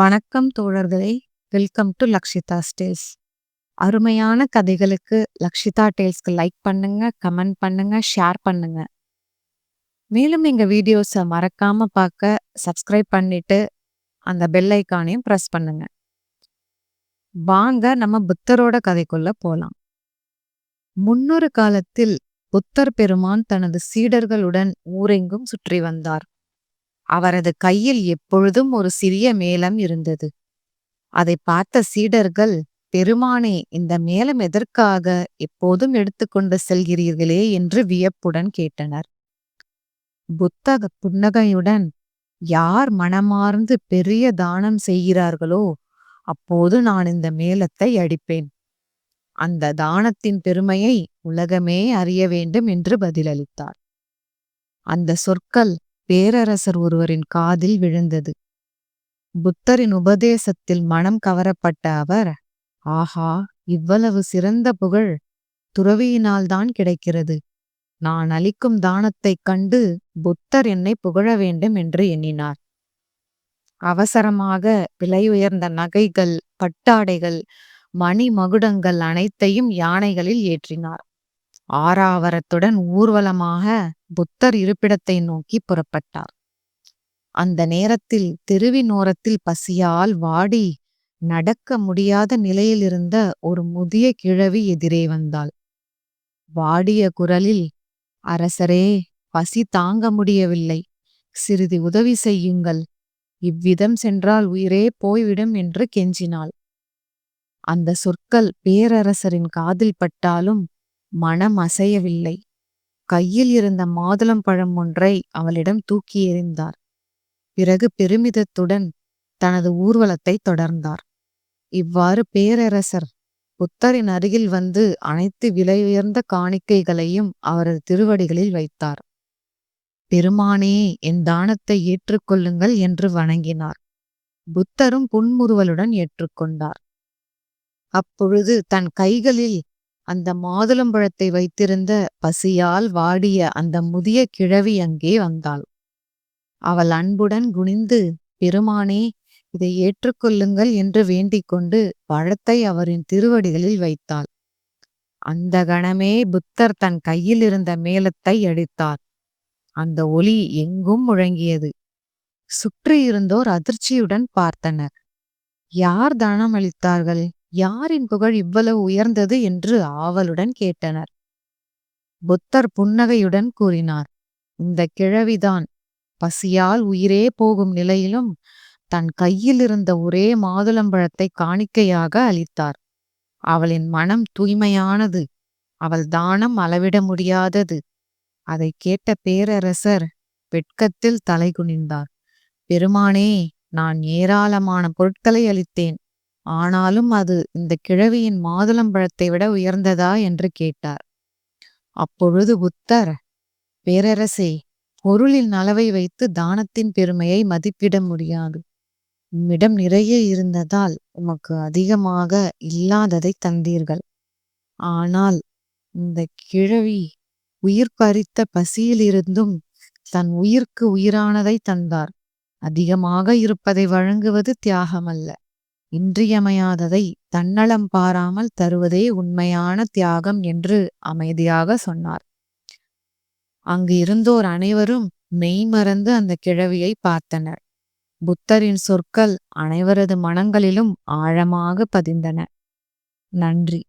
வணக்கம் தோழர்களே. Welcome to Lakshitha tales அருமையான கதைகளுக்கு லக்ஷிதா டேல்ஸ்க்கு லைக் பண்ணுங்க கமெண்ட் பண்ணுங்க ஷேர் பண்ணுங்க. மேலும் எங்க வீடியோஸை மறக்காம பார்க்க சப்ஸ்கிரைப் பண்ணிட்டு அந்த பெல் ஐக்கானையும் ப்ரெஸ் பண்ணுங்க. வாங்க நம்ம புத்தரோட கதைக்குள்ள போலாம். முன்னொரு காலத்தில் புத்தர் பெருமான் தனது சீடர்களுடன் ஊரெங்கும் சுற்றி வந்தார். அவரது கையில் எப்பொழுதும் ஒரு சிறிய மேளம் இருந்தது. அதை பார்த்த சீடர்கள் பெருமானே இந்த மேளம் எதற்காக எப்போதும் எடுத்துக்கொண்டு செல்கிறீர்களே? என்று வியப்புடன் கேட்டனர். புத்தக புன்னகையுடன் யார் மனமார்ந்து பெரிய தானம் செய்கிறார்களோ அப்போது நான் இந்த மேளத்தை அடிப்பேன். அந்த தானத்தின் பெருமையை உலகமே அறிய வேண்டும் என்று பதிலளித்தார். அந்த சொற்கள் பேரரசர் ஒருவரின் காதில் விழுந்தது. புத்தரின் உபதேசத்தில் மனம் கவரப்பட்ட அவர் ஆஹா இவ்வளவு சிறந்த புகழ் துறவியினால்தான் கிடைக்கிறது. நான் அளிக்கும் தானத்தைக் கண்டு புத்தர் என்னை புகழ வேண்டும் என்று எண்ணினார். அவசரமாக விலையுயர்ந்த நகைகள் பட்டாடைகள் மணி மகுடங்கள் அனைத்தையும் யானைகளில் ஏற்றினார். ஆறாவரத்துடன் ஊர்வலமாக புத்தர் இருப்பிடத்தை நோக்கி புறப்பட்டார். அந்த நேரத்தில் தெருவின் ஓரத்தில் பசியால் வாடி நடக்க முடியாத நிலையில் இருந்த ஒரு முதிய கிழவி எதிரே வந்தாள். வாடிய குரலில் அரசரே பசி தாங்க முடியவில்லை. சிறிது உதவி செய்யுங்கள். இவ்விதம் சென்றால் உயிரே போய்விடும் என்று கெஞ்சினாள். அந்த சொற்கள் பேரரசரின் காதில் பட்டாலும் மனம் அசையவில்லை. கையில் இருந்த மாதுளம் பழம் ஒன்றை அவளிடம் தூக்கி எறிந்தார். பிறகு பெருமிதத்துடன் தனது ஊர்வலத்தை தொடர்ந்தார். இவ்வாறு பேரரசர் புத்தரின் அருகில் வந்து அனைத்து விலையுயர்ந்த காணிக்கைகளையும் அவரது திருவடிகளில் வைத்தார். பெருமானே என் தானத்தை ஏற்றுக்கொள்ளுங்கள் என்று வணங்கினார். புத்தரும் புன்முறுவலுடன் ஏற்றுக்கொண்டார். அப்பொழுது தன் கைகளில் அந்த மாதுளம்பழத்தை வைத்திருந்த பசியால் வாடிய அந்த முதிய கிழவி அங்கே வந்தாள். அவள் அன்புடன் குனிந்து பெருமானே இதை ஏற்றுக்கொள்ளுங்கள் என்று வேண்டிக் கொண்டு பழத்தை அவரின் திருவடிகளில் வைத்தாள். அந்த கணமே புத்தர் தன் கையில் இருந்த மேலத்தை அடித்தார். அந்த ஒலி எங்கும் முழங்கியது. சுற்றி இருந்தோர் அதிர்ச்சியுடன் பார்த்தனர். யார் தானம் அளித்தார்கள் யாரின் புகழ் இவ்வளவு உயர்ந்தது என்று ஆவலுடன் கேட்டனர். புத்தர் புன்னகையுடன் கூறினார் இந்த கிழவிதான் பசியால் உயிரே போகும் நிலையிலும் தன் கையில் இருந்த ஒரே மாதுளம்பழத்தை காணிக்கையாக அளித்தார். அவளின் மனம் தூய்மையானது அவள் தானம் அளவிட முடியாதது. அதை கேட்ட பேரரசர் வெட்கத்தில் தலை குனிந்தார் பெருமானே நான் ஏராளமான பொருட்களை அளித்தேன். ஆனாலும் அது இந்த கிழவியின் மாதுளம்பழத்தை விட உயர்ந்ததா என்று கேட்டார். அப்பொழுது புத்தர் பேரரசே பொருளின் அளவை வைத்து தானத்தின் பெருமையை மதிப்பிட முடியாது. உம்மிடம் நிறைய இருந்ததால் உமக்கு அதிகமாக இல்லாததை தந்தீர்கள். ஆனால் இந்த கிழவி உயிர் பறித்த பசியிலிருந்தும் தன் உயிர்க்கு உயிரானதை தந்தார். அதிகமாக இருப்பதை வழங்குவது தியாகமல்ல. இன்றியமையாததை தன்னலம் பாராமல் தருவதே உண்மையான தியாகம் என்று அமைதியாக சொன்னார். அங்கு இருந்தோர் அனைவரும் மெய்மறந்து அந்த கிழவியை பார்த்தனர். புத்தரின் சொற்கள் அனைவரது மனங்களிலும் ஆழமாக பதிந்தன. நன்றி.